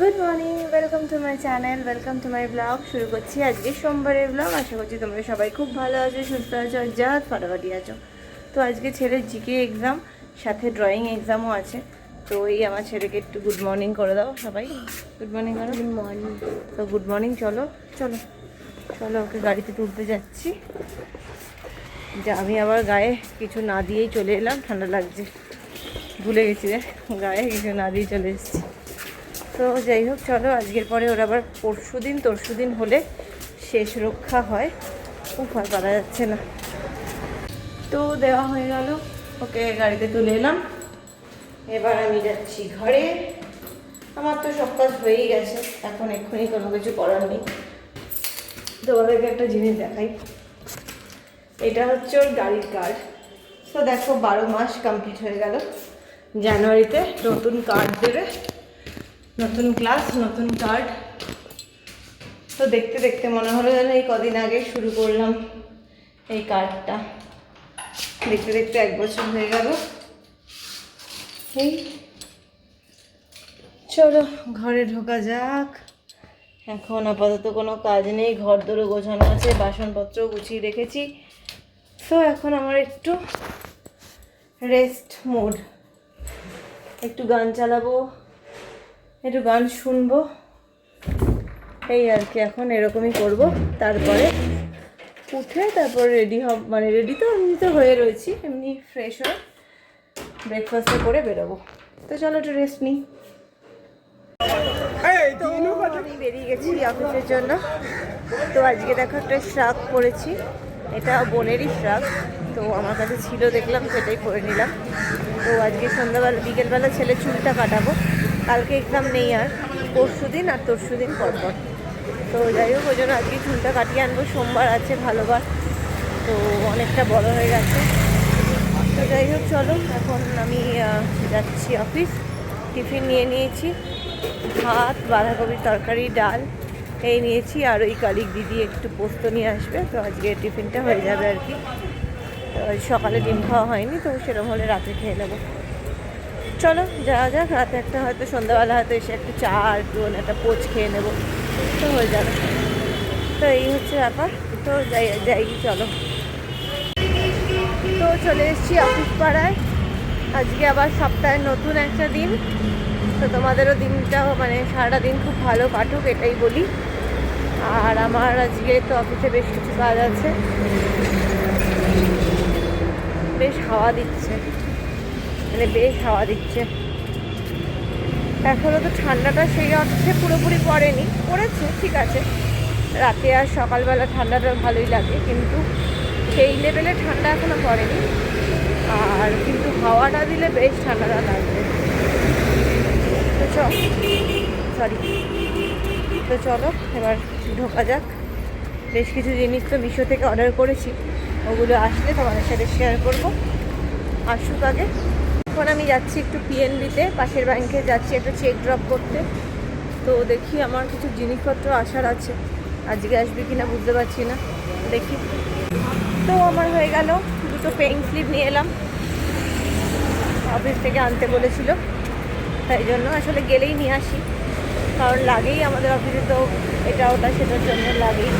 Good morning welcome to my channel welcome to my blog শুরু করছি আজকে সোমবারের ব্লগ আশা করছি তোমরা সবাই খুব ভালো আছো সুস্থ আছো আর যা ফাটাফাটি আছো। তো আজকে ছেলের জিকে এক্সাম সাথে ড্রয়িং এক্সামও আছে। তো এই আমার ছেলেকে একটু গুড মর্নিং করে দাও সবাই। গুড মর্নিং করো গুড মর্নিং তো গুড মর্নিং চলো চলো চলো ওকে গাড়িতে তুলতে যাচ্ছি। যা আমি আবার গায়ে কিছু না দিয়েই চলে এলাম ঠান্ডা লাগছে। ভুলে গেছি রে গায়ে কিছু না দিয়ে চলে এসেছি। তো যাই হোক, চলো, আজকের পরে ওর আবার পরশু দিন, তরশু দিন হলে শেষ রক্ষা হয়। উপায় করা যাচ্ছে না। তো দেওয়া হয়ে গেল। ওকে গাড়িতে তুলে এলাম। এবার আমি যাচ্ছি ঘরে। আমার তো সব কাজ হয়েই গেছে। এখন এক্ষুনি কোনো কিছু করার নেই। তোমাদেরকে একটা জিনিস দেখাই। এটা হচ্ছে ওর গাড়ির কার্ড। তো দেখো, বারো মাস কমপ্লিট হয়ে গেল। জানুয়ারিতে নতুন কার্ড দেবে। নতুন ক্লাস, নতুন কার্ড তো দেখতে দেখতে মনে হলো যেন এই কদিন আগে শুরু করলাম এই কার্ডটা। দেখতে দেখতে এক বছর হয়ে গেল। এই, চলো ঘরে ঢোকা যাক। এখন আপাতত কোনো কাজ নেই, ঘর দোরও গোছানো আছে, বাসনপত্র গুছিয়ে রেখেছি। তো এখন আমার একটু রেস্ট মোড একটু গান চালাবো। একটু গান শুনব। এই আর কি এখন এরকমই করব। তারপরে উঠে তারপর রেডি হব মানে রেডি তো এমনি তো হয়ে রয়েছি এমনি ফ্রেশ হয়ে ব্রেকফাস্টে করে বেরোবো। তো চলো একটু রেস্ট নিই। আমি বেরিয়ে গেছি অফিসের জন্য। তো আজকে দেখো একটা শ্রাক পরেছি এটা বোনেরই শ্রাক তো আমার কাছে ছিল দেখলাম সেটাই পরে নিলাম। তো আজকে সন্ধ্যাবেলা বিকেলবেলা ছেলে চুলটা কাটাবো। কালকে এক্সাম নেই আর, পরশু দিন আর তরশু দিন পর পর। তো যাই হোক, ওই জন্য আজকে চুলটা কাটিয়ে আনব, সোমবার আছে ভালোবার, তো অনেকটা বড় হয়ে গেছে। তো যাই হোক, চলো, এখন আমি যাচ্ছি অফিস টিফিন নিয়ে নিয়েছি, ভাত, বাঁধাকপির তরকারি, ডাল এই নিয়েছি, আর ওই কালিক দিদি একটু পোস্ত নিয়ে আসবে, তো আজকে টিফিনটা হয়ে যাবে আর কি। সকালে ডিম খাওয়া হয়নি, তো সেরকম হলে রাতে খেয়ে নেব। চলো, যাওয়া যাক। রাতে একটা হয়তো সন্ধ্যাবেলা হয়তো এসে একটু চা আর একটু একটা পোচ খেয়ে নেব। তো হয়ে যাবে। তো এই হচ্ছে ব্যাপার। তো যাই যাই, চলো। তো চলে এসেছি অফিস পাড়ায় আজকে আবার সপ্তাহের নতুন একটা দিন। তো তোমাদেরও দিনটা মানে সারাটা দিন খুব ভালো কাটুক, এটাই বলি। আর আমার আজকে তো অফিসে বেশ কিছু কাজ আছে। বেশ হাওয়া দিচ্ছে। মানে বেশ হাওয়া দিচ্ছে। এখনও তো ঠান্ডাটা সেই অর্থে পুরোপুরি পড়েনি, পড়েছে, ঠিক আছে। রাতে আর সকালবেলা ঠান্ডাটা ভালোই লাগে, কিন্তু সেই লেভেলে ঠান্ডা এখনও পড়েনি। আর কিন্তু হাওয়াটা দিলে বেশ ঠান্ডাটা লাগবে। তো চ সরি তো চলো, এবার ঢোকা যাক। বেশ কিছু জিনিস তো মিশো থেকে অর্ডার করেছি। ওগুলো আসলে তোমাদের সাথে শেয়ার করব। আসুক আগে। এখন আমি যাচ্ছি একটু পিএনবিতে পাশের ব্যাংকে যাচ্ছি একটা চেক ড্রপ করতে। তো দেখি আমার কিছু জিনিসপত্র আসার আছে। আজকে আসবে কিনা বুঝতে পারছি না। দেখি। তো আমার হয়ে গেল। দুটো পেইং স্লিপ নিয়ে এলাম। অফিস থেকে আনতে বলেছিল। তাই জন্য আসলে গেলেই নিয়ে আসি। কারণ লাগেই আমাদের অফিসে তো এটা ওটা সেটার জন্য লাগেই।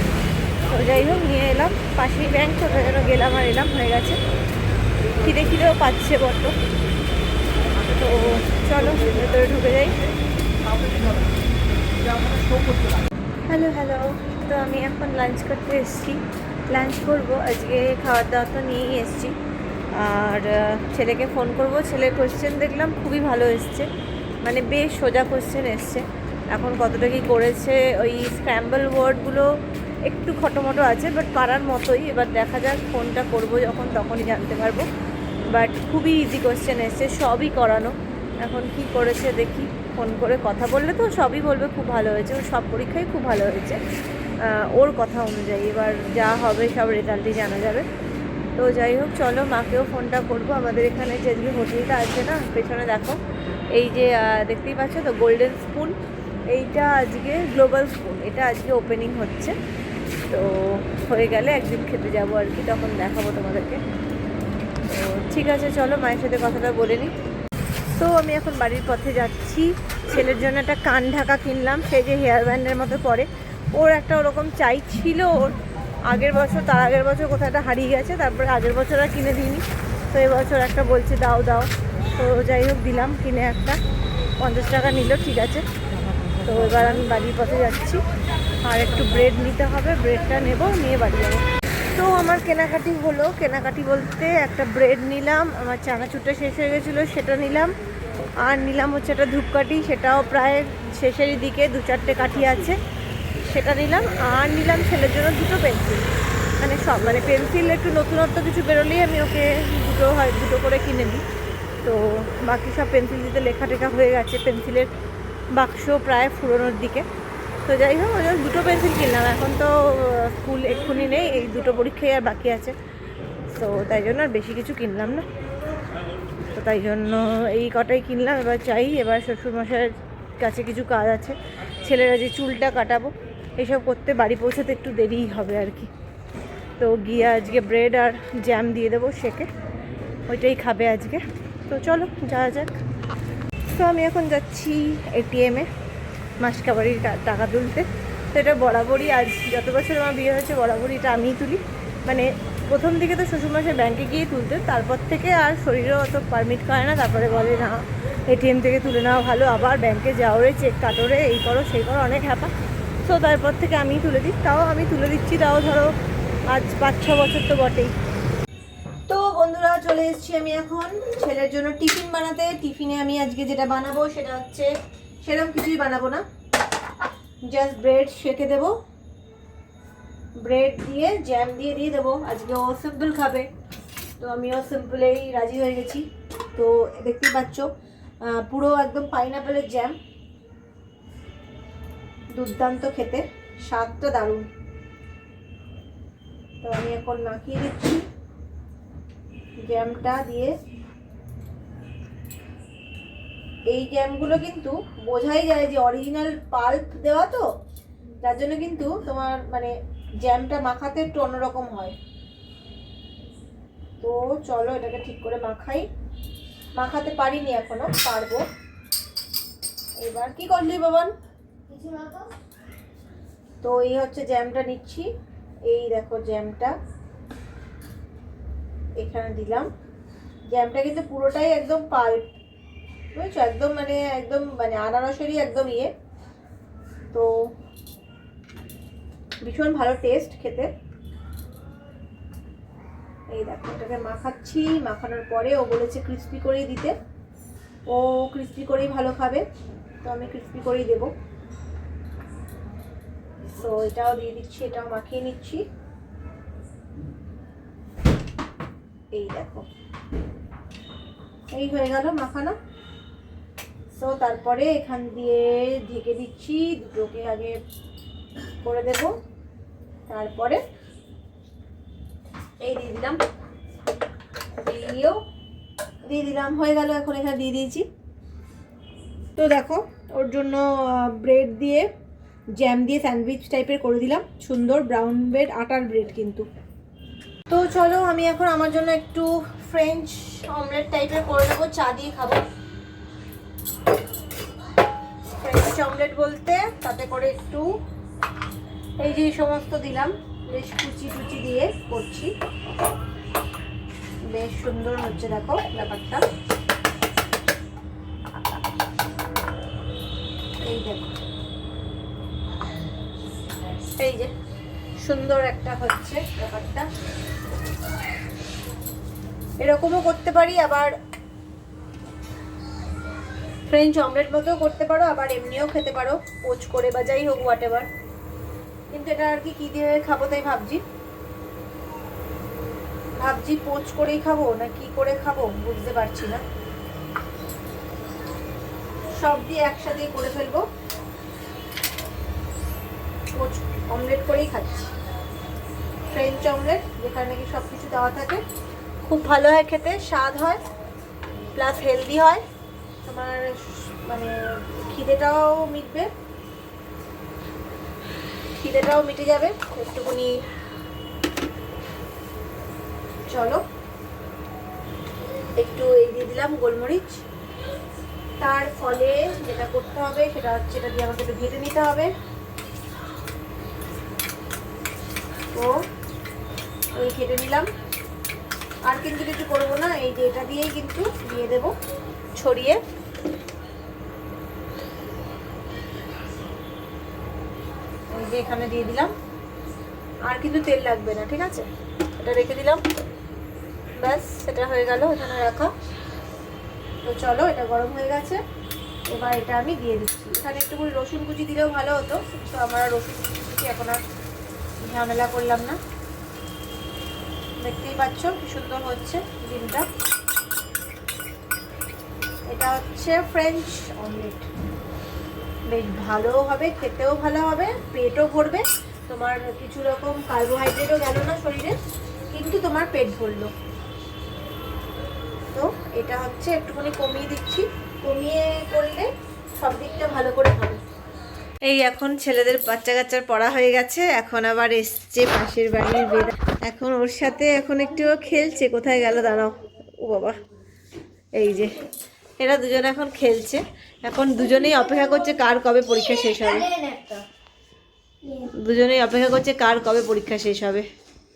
তো যাই হোক, নিয়ে এলাম। পাশেই ব্যাংক ওই গেলাম আর এলাম, হয়ে গেছে। খিদে খিদেও পাচ্ছে বড্ড। তো চলো, ভেতরে ঢুকে যাই। হ্যালো হ্যালো তো আমি এখন লাঞ্চ করতে এসেছি। লাঞ্চ করব, আজকে খাওয়ার দাওয়া তো নিয়েই এসেছি। আর ছেলেকে ফোন করব। ছেলের কোশ্চেন দেখলাম, খুবই ভালো এসছে। মানে বেশ সোজা কোশ্চেন এসছে। এখন কতটা কি করেছে, ওই স্ক্র্যাম্বল ওয়ার্ডগুলো একটু খটোমটো আছে বাট পারার মতোই। এবার দেখা যাক ফোনটা করব যখন, তখনই জানতে পারব। বাট খুবই ইজি কোশ্চেন এসছে, সবই করানো। এখন কি করেছে দেখি, ফোন করে কথা বললে তো সবই বলবে, খুব ভালো হয়েছে। ওর সব পরীক্ষাই খুব ভালো হয়েছে। ওর কথা অনুযায়ী এবার যা হবে সব রেজাল্টই জানা যাবে। তো যাই হোক, চলো মাকেও ফোনটা করব। আমাদের এখানে যে আজকে হোটেলটা আছে না, পেছনে দেখো, এই যে দেখতেই পাচ্ছ তো গোল্ডেন স্পুন এইটা আজকে গ্লোবাল স্পুন এটা আজকে ওপেনিং হচ্ছে। তো হয়ে গেলে একদিন খেতে যাব আর কি, তখন দেখাবো তোমাদেরকে। ঠিক আছে, চলো মায়ের সাথে কথাটা বলে নিই তো আমি এখন বাড়ির পথে যাচ্ছি। ছেলের জন্য একটা কান ঢাকা কিনলাম, সে যে হেয়ার ব্যান্ডের মতো পরে। ওর একটা ওরকম চাই ছিল ওর। আগের বছর, তার আগের বছর কোথাও একটা হারিয়ে গেছে, তারপরে আগের বছর আর কিনে দিইনি। তো এবছর একটা বলছে, দাও দাও। তো যাই হোক, দিলাম, কিনে একটা। পঞ্চাশ টাকা নিল, ঠিক আছে। তো এবার আমি বাড়ির পথে যাচ্ছি। আর একটু ব্রেড নিতে হবে ব্রেডটা নেব, নিয়ে বাড়ি যাব। তো আমার কেনাকাটি হলো। কেনাকাটি বলতে একটা ব্রেড নিলাম, আমার চানাচুরটা শেষ হয়ে গেছিল, সেটা নিলাম। আর নিলাম হচ্ছে একটা ধূপকাঠি, সেটাও প্রায় শেষেরই দিকে, দু চারটে কাঠি আছে, সেটা নিলাম। আর নিলাম ছেলের জন্য দুটো পেন্সিল মানে সব মানে পেন্সিল একটু নতুনত্ব কিছু বেরোলেই আমি ওকে দুটো হয়, দুটো করে কিনে দিই তো বাকি সব পেন্সিল দিতে লেখা টেখা হয়ে গেছে। পেন্সিলের বাক্স প্রায় ফুরোনোর দিকে। তো যাই হোক, ওই দুটো পেন্সিল কিনলাম। এখন তো স্কুল এক্ষুনি নেই, এই দুটো পরীক্ষাই আর বাকি আছে। তো তাই জন্য আর বেশি কিছু কিনলাম না। তো তাই জন্য এই কটাই কিনলাম, এবার চাই, এবার শ্বশুরমশাইয়ের কাছে কিছু কাজ আছে। ছেলেরা যে চুলটা কাটাবো, এসব করতে বাড়ি পৌঁছাতে একটু দেরিই হবে আর কি। তো গিয়ে আজকে ব্রেড আর জ্যাম দিয়ে দেবো শেখে ওইটাই খাবে আজকে। তো চলো, যাওয়া যাক। তো আমি এখন যাচ্ছি এটিএমে মাসকাবাড়ির টাকা তুলতে। তো এটা বরাবরই আজ যত বছর আমার বিয়ে হয়েছে বরাবরই এটা আমিই তুলি। মানে প্রথম দিকে তো শ্বশুরমশাই ব্যাংকে গিয়ে তুলতে তারপর থেকে আর শরীরও অত পারমিট করে না, তারপরে বলে, না, এটিএম থেকে তুলে নেওয়া ভালো, আবার ব্যাংকে যাও রে চেক কাটো রে, এই করো, সেই করো, অনেক হ্যাপা। সো তারপর থেকে আমিই তুলে দিই, তাও আমি তুলে দিচ্ছি, তাও ধরো আজ পাঁচ, ছ বছর তো বটেই। তো বন্ধুরা, চলে এসেছি আমি এখন ছেলের জন্য টিফিন বানাতে। টিফিনে আমি আজকে যেটা বানাবো সেটা হচ্ছে সেরকম কিছুই বানাবো না। জাস্ট ব্রেড সেকে দেবো। ব্রেড দিয়ে জ্যাম দিয়ে দিয়ে দেবো। আজকে ও সিম্পল খাবে। তো আমিও সিম্পলেই রাজি হয়ে গেছি। তো দেখতেই পাচ্ছ পুরো একদম পাইনাপেলের জ্যাম দুর্দান্ত খেতে। স্বাদটা দারুণ। তো আমি এখন মাখিয়ে দিচ্ছি। জ্যামটা দিয়ে এই জ্যামগুলো কিন্তু বোঝাই যায় যে অরিজিনাল পাল্প দেওয়া তো তার জন্য কিন্তু তোমার মানে জ্যামটা মাখাতে একটু অন্যরকম হয়। তো চলো এটাকে ঠিক করে মাখাই। মাখাতে পারিনি এখনও পারব। এবার কি করলি বাবান তো এই হচ্ছে জ্যামটা নিচ্ছি। এই দেখো জ্যামটা এখানে দিলাম। জ্যামটা কিন্তু পুরোটাই একদম পাল্প বুঝেছ? একদম মানে একদম মানে আনারসেরই একদম ইয়ে। তো ভীষণ ভালো টেস্ট খেতে। এই দেখো, এটাকে মাখাচ্ছি। মাখানোর পরে ও বলেছে ক্রিস্পি করেই দিতে। ও ক্রিস্পি করেই ভালো খাবে। তো আমি ক্রিস্পি করেই দেবো। তো এটাও দিয়ে দিচ্ছি, এটাও মাখিয়ে নিচ্ছি। এই দেখো। এই হয়ে গেল মাখানো। তো তারপরে এখান দিয়ে ঢেকে দিচ্ছি, দুটোকে আগে করে দেব। তারপরে এই দিয়ে দিলাম। দিয়েও দিয়ে দিলাম, হয়ে গেল এখন এখানে দিয়ে দিয়েছি। তো দেখো, ওর জন্য ব্রেড দিয়ে জ্যাম দিয়ে স্যান্ডউইচ টাইপের করে দিলাম। সুন্দর ব্রাউন ব্রেড আটার ব্রেড কিন্তু। তো চলো, আমি এখন আমার জন্য একটু ফ্রেঞ্চ অমলেট টাইপের করে দেবো চা দিয়ে খাব। ফ্রেঞ্চ অমলেট বলতে, তাতে করে একটু এই যে সমস্ত দিলাম, বেশ কুচি টুচি দিয়ে করছি। বেশ সুন্দর হচ্ছে, দেখো ব্যাপারটা। এই দেখো। এই যে, সুন্দর একটা হচ্ছে ব্যাপারটা। এরকমও করতে পারি, আবার ফ্রেঞ্চ অমলেট মতো করতে পারো, আবার এমনিও খেতে পারো, পোচ করে বা যাই হোক হোয়াট এভার কিন্তু এটা আর কি, কী দিয়ে খাব তাই ভাবছি? ভাবছি পোচ করেই খাব না কি করে খাব, বুঝতে পারছি না। সব দিয়ে একসাথেই করে ফেলব। পোচ অমলেট করেই খাচ্ছি। ফ্রেঞ্চ অমলেট যেখানে নাকি সব কিছু দেওয়া থাকে। খুব ভালো হয় খেতে, স্বাদ হয় প্লাস হেলদি হয়। তোমার মানে খিদেটাও মিটবে। খিদেটাও মিটে যাবে। একটুখানি চলো। একটু এই দিয়ে দিলাম গোলমরিচ। তার ফলে যেটা করতে হবে সেটা হচ্ছে এটা দিয়ে আমাকে একটু ঘেটে নিতে হবে। তো ওই ঘেটে নিলাম। আর কিন্তু কিছু করব না, এই যে এটা দিয়েই কিন্তু দিয়ে দেব। ছড়িয়ে। এখানে দিয়ে দিলাম। আর কিন্তু তেল লাগবে না, ঠিক আছে? এটা রেখে দিলাম। ব্যাস, সেটা হয়ে গেল এখানে রাখা। তো চলো, এটা গরম হয়ে গেছে। এবার এটা আমি দিয়ে দিচ্ছি। এখানে একটু করে রসুন কুচি দিলেও ভালো হতো, কিন্তু আমরা রসুন কুচি এখন আর ঝামেলা করলাম না। দেখতেই পাচ্ছ কি সুন্দর হচ্ছে ডিমটা। এটা হচ্ছে ফ্রেঞ্চ অমলেট বেশ ভালো হবে, খেতেও ভালো হবে, পেটও ভরবে। তোমার কিছু রকম কার্বোহাইড্রেটও গেল না শরীরে, কিন্তু তোমার পেট ভরলো। তো এটা হচ্ছে, একটুখানি কমিয়ে দিচ্ছি। কমিয়ে করলে সব দিকটা ভালো করে হবে। এই এখন ছেলেদের বাচ্চা কাচ্চার পড়া হয়ে গেছে, এখন আবার এসছে পাশের বাড়ির বেদা এখন ওর সাথে এখন একটু খেলছে, কোথায় গেল দাঁড়াও। ও বাবা, এই যে এরা দুজনে এখন খেলছে। এখন দুজনেই অপেক্ষা করছে কার কবে পরীক্ষা শেষ হবে। দুজনেই অপেক্ষা করছে কার কবে পরীক্ষা শেষ হবে।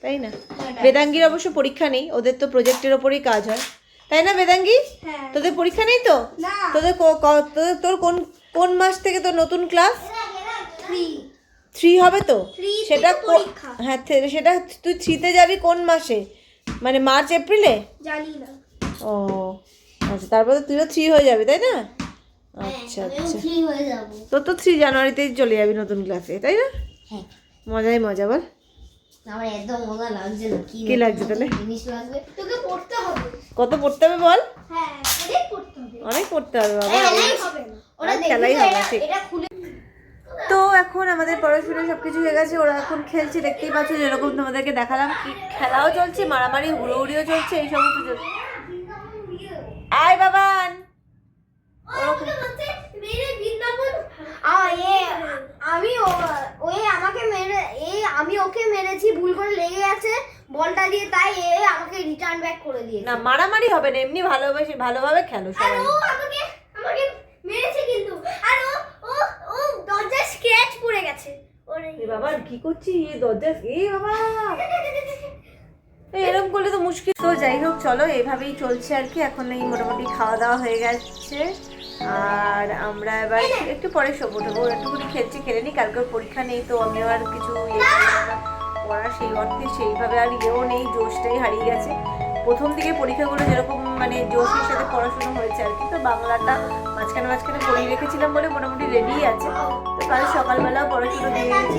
তাই না? বেদাঙ্গির অবশ্য পরীক্ষা নেই ওদের তো প্রজেক্টের ওপরেই কাজ হয়। তাই না বেদাঙ্গী? হ্যাঁ। তোদের পরীক্ষা নেই তো? তোদের তোর কোন কোন মাস থেকে তোর নতুন ক্লাস? থ্রি। হবে তো? সেটা হ্যাঁ সেটা তুই থ্রিতে যাবি কোন মাসে? মানে মার্চ এপ্রিলে? জানি না। ও। আচ্ছা তারপরে তুইও থ্রি হয়ে যাবি তাই না? আচ্ছা আচ্ছা। ফ্রি তোর তো থ্রি জানুয়ারিতেই চলে যাবি নতুন ক্লাসে তাই না? হ্যাঁ। মজাই মজা বল। আমার একদম মজা লাগছে না কি কি লাগছে তাহলে? জিনিস লাগবে? তোকে পড়তে হবে। কত পড়তে হবে বল? হ্যাঁ অনেক পড়তে হবে। অনেক পড়তে হবে বাবা। খেলাই হবে ওরা খেলাই তো হবে, ঠিক। তো এখন আমাদের পড়াশোনা সব কিছু হয়ে গেছে ওরা এখন খেলছে দেখতেই পাচ্ছ যেরকম তোমাদেরকে দেখালাম কি খেলাও চলছে মারামারি হুড়োহুড়িও চলছে এই সমস্ত চলছে আয় বাবান ওরকম আমি ও- ওই আমাকে মেরে এই আমি ওকে মেরেছি ভুল করে লেগে গেছে বলটা দিয়ে তাই এ আমাকে রিটার্ন ব্যাক করে দিয়েছে। না মারামারি হবে না এমনি ভালোবেসে ভালোভাবে খেলো আর সবাই। ও আমাকে আমাকে মেরেছে কিন্তু। আর ও ও ও দরজায় স্ক্র্যাচ পড়ে গেছে। ওরে বাবা কি করছি? এ দরজা এ বাবা! এরকম করলে তো মুশকিল। তো যাই হোক চলো এভাবেই চলছে আর কি। এখন এই মোটামুটি খাওয়া দাওয়া হয়ে গেছে। আর আমরা এবার একটু পরে শোবো টোবো একটুখানি খেলছি খেলে নি কালকে পরীক্ষা নেই তো আমিও আর কিছু ইয়ে পড়া সেই অর্থে সেইভাবে আর ইয়েও নেই, জোশটাই হারিয়ে গেছে। প্রথম দিকে পরীক্ষাগুলো যেরকম মানে জোশের সাথে পড়াশোনা হয়েছে আর কি, তো বাংলাটা মাঝখানে মাঝখানে পড়িয়ে রেখেছিলাম বলে মোটামুটি রেডি আছে। তো কাল সকালবেলা পড়াশোনা দিয়ে গেছি।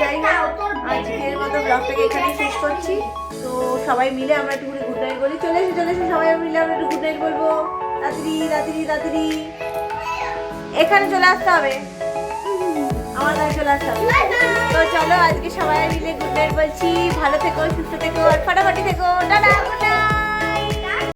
যাই হোক, আজকের মতো ব্লগটাকে এখানেই শেষ করছি। তো সবাই মিলে আমরা একটু গুড নাইট বলি। চলে এসে চলে এসে, সবাই মিলে আমরা একটু গুড নাইট বলব। রাত্রি রাত্রি রাত্রি এখানে চলে আসতে হবে। আমার চলে তো চলো আজকে সবাই মিলে গুড নাইট বলছি। ভালো থেকো, সুস্থ থেকো, আর ফাটাফাটি থেকো। টাটা!